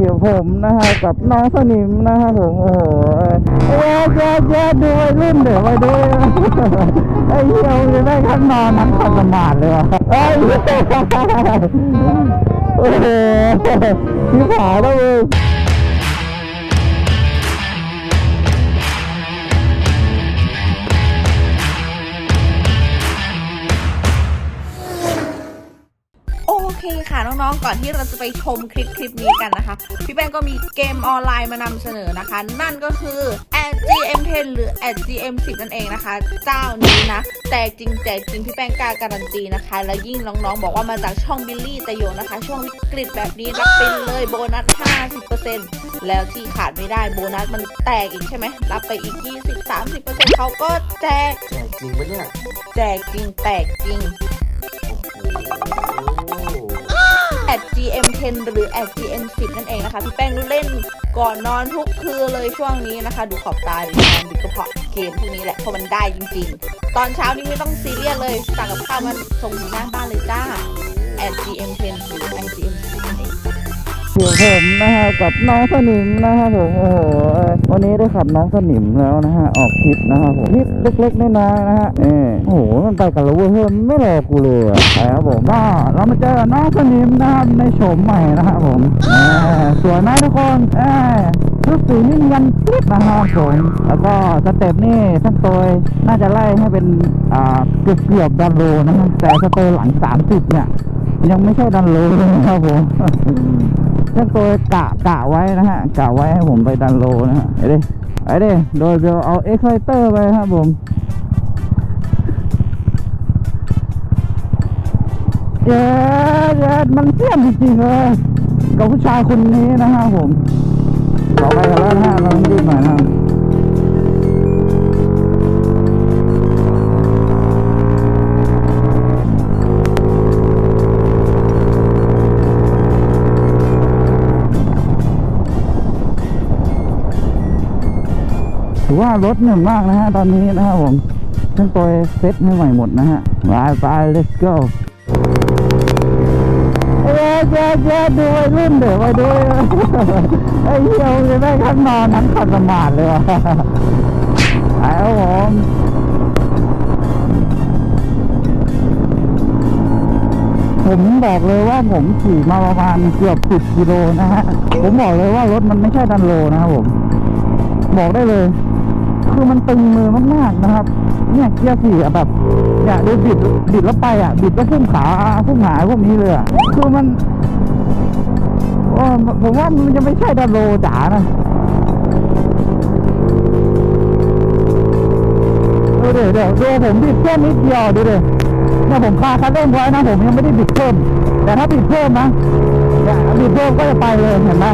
เดี๋ยวผมนะฮะกับน้องสนิมนะฮะผมโอ้โหเอ้ยแย่แย่ดูวัยรุ่นเดี๋ยวไปดูไอ้เหี้ยจะได้ข้างนอนนั้นขัดสมาดเลยวะเอ้ยโอ้โหที่ผาแล้วมึงโคค่ะน้องๆ ก่อนที่เราจะไปชมคลิปคลิปนี้กันนะคะ พี่แป้งก็มีเกมออนไลน์มานำเสนอนะคะ นั่นก็คือ @gm10 หรือ @gm10 นั่นเองนะคะ เจ้านี้นะแจกจริงแจกจริงพี่แป้งกล้าการันตีนะคะ แล้วยิ่งน้องๆ บอกว่ามาจากช่องบิลลี่ตะโยนะคะ ช่วงวิกฤตแบบนี้รับไปเลยโบนัส 50%แล้วที่ขาดไม่ได้โบนัสมันแตกอีกใช่ไหมรับไปอีก 20-30%เขาก็แจกแจกจริงปะเนี่ยแจกจริงแตกจริง gm10 หรือ at gm10 นั่นเองนะคะ พี่แป้งเล่นก่อนนอนทุกคืนเลยช่วงนี้นะคะ ดูขอบตาดูนอนดูกระเพาะเกมพวกนี้แหละเพราะมันได้จริง ๆ ตอนเช้านี้ไม่ต้องซีเรียสเลยสั่งกับข้าวมันส่งถึงหน้าบ้านเลยจ้า at gm10 หรือ at gm10 นั่นเอง เดี๋ยวผมนะฮะกับน้องสนิมนะฮะผมโอ้โหวันนี้ได้ขับน้องสนิมแล้วนะฮะออกทริปนะฮะผมทริปเล็กๆน้อยๆนะฮะเออโอ้โหมันไปกันแล้วเว้ยเฮ้ยมันไม่รอกูเลยอะครับผมก็เรามาเจอน้องสนิมนะครับในโฉมใหม่นะฮะผมเออสวยไหมทุกคนเออชุดสีนี่ยันคลิปนะครับผมแล้วก็สเต็ปนี่ทั้งตัวน่าจะไล่ให้เป็นอ่าเกือบเกือบดันโลนะฮะแต่สเตอร์หลังสามสิบเนี่ยยังไม่ใช่ดันโลนะครับผม เรื่องตัวกะกะไว้นะฮะกะไว้ให้ผมไปดันโลนะฮะไอ้ดิไอ้ดิโดยเบลเอาเอ็กไซเตอร์ไปครับผมเย้เย้มันเสี้ยนจริงๆเลยกับผู้ชายคนนี้นะฮะผมต่อไปกันแล้วนะฮะเราต้องรีบหน่อยนะ อว่ารถเหนื่อยมากนะฮะตอนนี้นะครับผมเครื่องตัวเซ็ตให้ใหม่หมดนะฮะไปไป let's go เอ้ยแย่แย่ดูวัยรุ่นเดี๋ยวไปดูไอ้เหี้ยงจะได้ข้างนอนนั้นขัดสมาดเลยวะไปครับผมผมบอกเลยว่าผมขี่มาประมาณเกือบสิบกิโลนะฮะ ผมบอกเลยว่ารถมันไม่ใช่ดันโลนะครับผม บอกได้เลย คือมันตึงมือมากๆนะครับ เนี่ยเกียร์สี่แบบเนี่ยดูบิดบิดแล้วไปอะ บิดแล้วพุ่งขาพุ่งหายพวกนี้เลยอะคือมันผมว่ามันจะไม่ใช่ดันโลจ๋านะดูดิเดี๋ยวดูผมบิดเพิ่มนิดเดียวดูดิเนี่ยผมคาคันเร่งไว้นะผมยังไม่ได้บิดเพิ่ม แต่ถ้าบิดเพิ่มนะเนี่ยบิดเพิ่มก็จะไปเลยเห็นไหม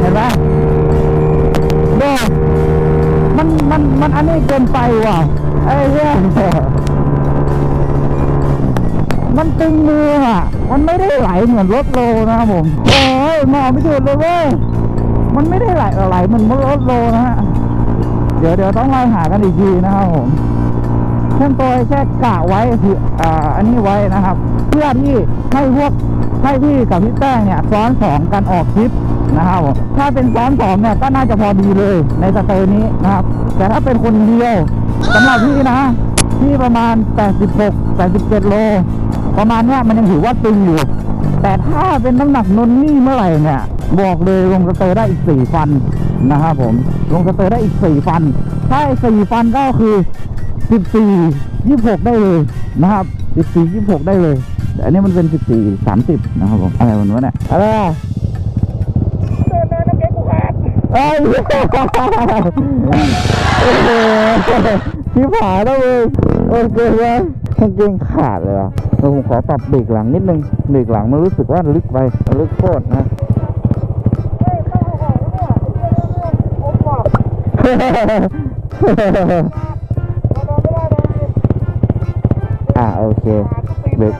เห็นไหมดู มันมันอันนี้เกินไปว่ะไอ้เนี่ยมันตึงมืออะ มันไม่ได้ไหลเหมือนรถโลนะครับผมโอ้ยมองไม่ถูกเลยเว้ย มันไม่ได้ไหลไหลเหมือนรถโลนะฮะ เดี๋ยวเดี๋ยวต้องไล่หากันอีกทีนะครับผมเช่นตัวแค่กะไว้คืออ่าอันนี้ไว้นะครับ เพื่อที่ให้พวกให้พี่กับพี่แป้งเนี่ยซ้อนสองกันออกทริป นะครับผมถ้าเป็นซ้อนสองเนี่ยก็น่าจะพอดีเลยในสเตอร์นี้นะครับ แต่ถ้าเป็นคนเดียวสำหรับพี่นะพี่ประมาณ 86 87 โล ประมาณเนี้ยมันยังถือว่าตึงอยู่ แต่ถ้าเป็นน้ำหนักนนนี่เมื่อไหร่เนี่ย บอกเลยลงสเตอร์ได้อีกสี่ฟันนะครับผม ลงสเตอร์ได้อีกสี่ฟัน ถ้าสี่ฟันก็คือสิบสี่ยี่หกได้เลยนะครับสิบสี่ยี่หกได้เลย แต่อันนี้มันเป็นสิบสี่สามสิบนะครับผม อะไรมันวะเนี่ยอะไร อะเอ้ยโอ้โหที่ผาแล้วเลยโอเคไหมกางเกงขาดเลยอะเดี๋ยวผมขอปรับเบรกหลังนิดนึงเบรกหลังมันรู้สึกว่าลึกไปลึกโคตรนะอ่าโอเคเบรก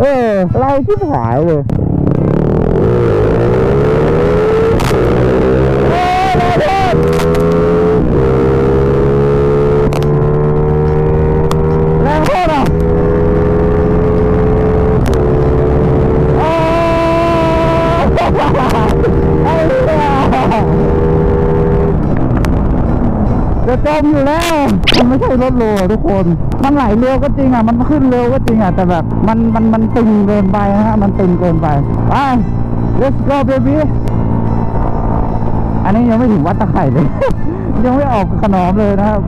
เออเราชิบหายเลย จะจมอยู่แล้ว มันไม่ใช่รถโลทุกคน มันไหลเร็วก็จริงอะ มันขึ้นเร็วก็จริงอะ แต่แบบ มัน มัน มันตึงเกินไปนะฮะ มันตึงเกินไป ไป let's go baby อันนี้ยังไม่ถึงวัดตะไคร่เลย ยังไม่ออกขนอมเลยนะครับ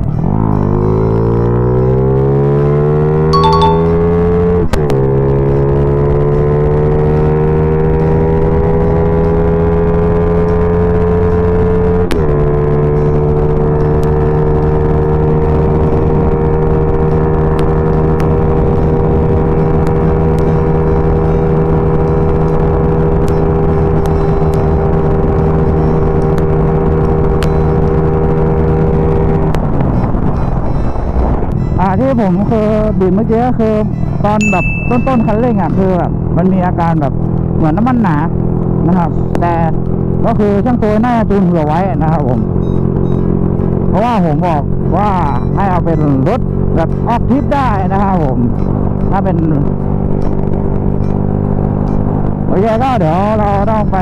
ที่ผมคือบินเมื่อกี้ก็คือตอนแบบต้นๆคันเร่งอะคือแบบมันมีอาการแบบเหมือนน้ำมันหนานะครับ แต่ก็คือช่างตัวน่าจะจูนเผื่อไว้นะครับผม เพราะว่าผมบอกว่าให้เอาเป็นรถแบบออกทริปได้นะครับผม ถ้าเป็นโอเคก็เดี๋ยวเราต้องไป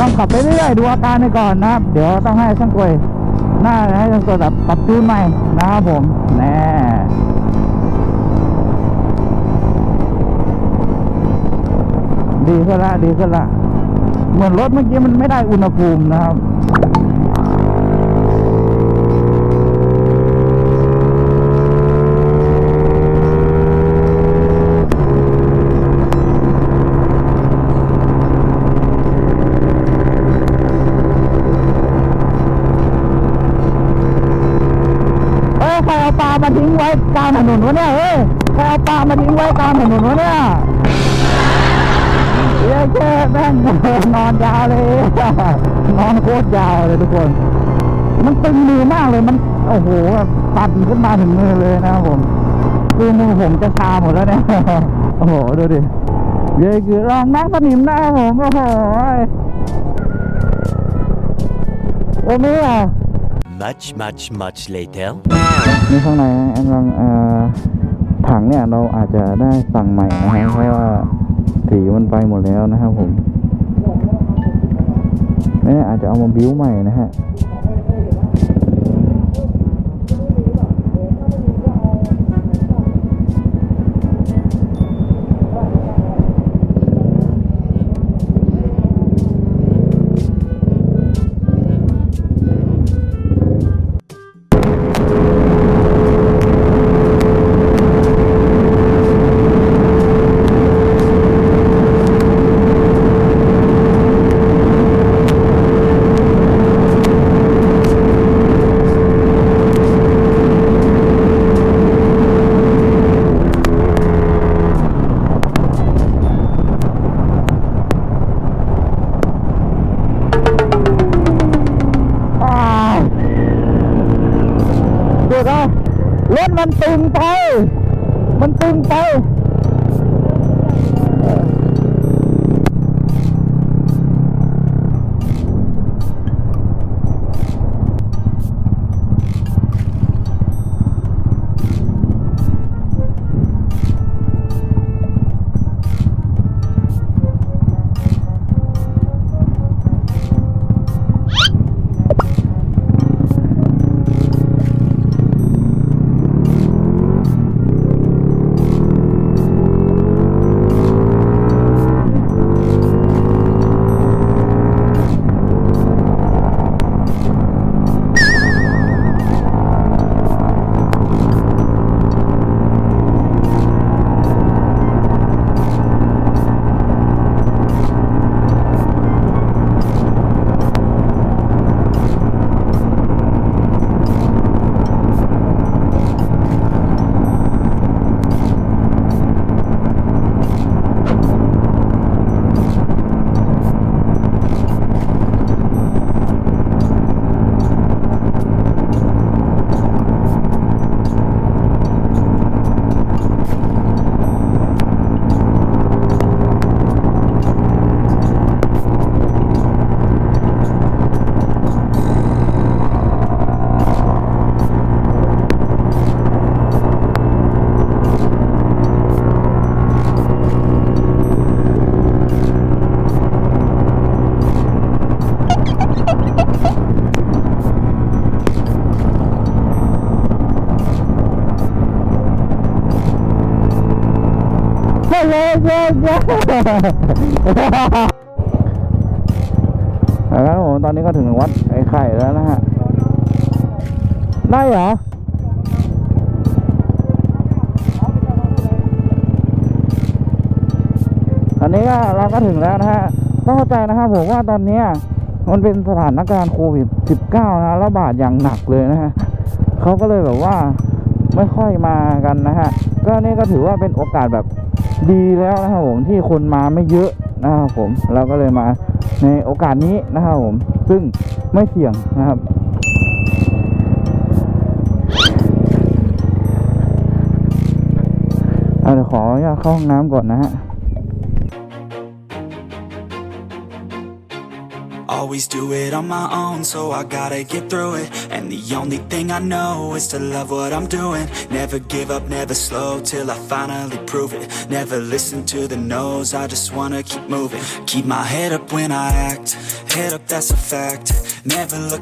ต้องขับไปเรื่อยๆดูอาการไปก่อนนะครับ เดี๋ยวต้องให้ช่างกวย หน้าให้ช่างกวยแบบปรับจูนใหม่นะครับผมแน่ดีขึ้นละดีขึ้นละเหมือนรถเมื่อกี้มันไม่ได้อุณหภูมินะครับ เอ้ยใครเอาปลามาทิ้งไว้กลาง ถนนวะเนี่ยเฮ้ยใครเอาปลามาทิ้งไว้กลางถนนวะเนี่ยเย้แค่แม่งนอนยาวเลย นอนโคตรยาวเลยทุกคน มันตึงมือมากเลยมันโอ้โหแบบสั่นขึ้นมาถึงมือเลยนะครับผมคือมือผมจะชาหมดแล้วเนี่ยโอ้โหดูดิเย้คือรองนั่งสนิมหน้าผมโอ้โหโอ้ไม่อะ Much, much, much later. นี่ข้างในกำลังเอ่อถังเนี่ยเราอาจจะได้สั่งใหม่นะฮะเพราะว่าสีมันไปหมดแล้วนะครับผมเนี่ยอาจจะเอามาบิ้วใหม่นะฮะ มันตึงไป มันตึงไป ยเย้แล้วผมตอนนี้ก็ถึงวัดไอ้ไข่แล้วนะฮะ ได้เหรอตอนนี้ก็เราก็ถึงแล้วนะฮะ ต้องเข้าใจนะครับผมว่าตอนนี้มันเป็นสถานการณ์โควิด 19 นะระบาดอย่างหนักเลยนะฮะเขาก็เลยแบบว่าไม่ค่อยมากันนะฮะ ก็นี่ก็ถือว่าเป็นโอกาสแบบ ดีแล้วนะครับผมที่คนมาไม่เยอะนะครับผมเราก็เลยมาในโอกาสนี้นะครับผม ซึ่งไม่เสี่ยงนะครับเอาเดี๋ยวขออนุญาตเข้าห้องน้ำก่อนนะฮะ Always do it on my own, so I gotta get through it. And the only thing I know is to love what I'm doing. Never give up, never slow till I finally prove it. Never listen to the no's, I just wanna keep moving. Keep my head up when I act, head up, that's a fact. Never look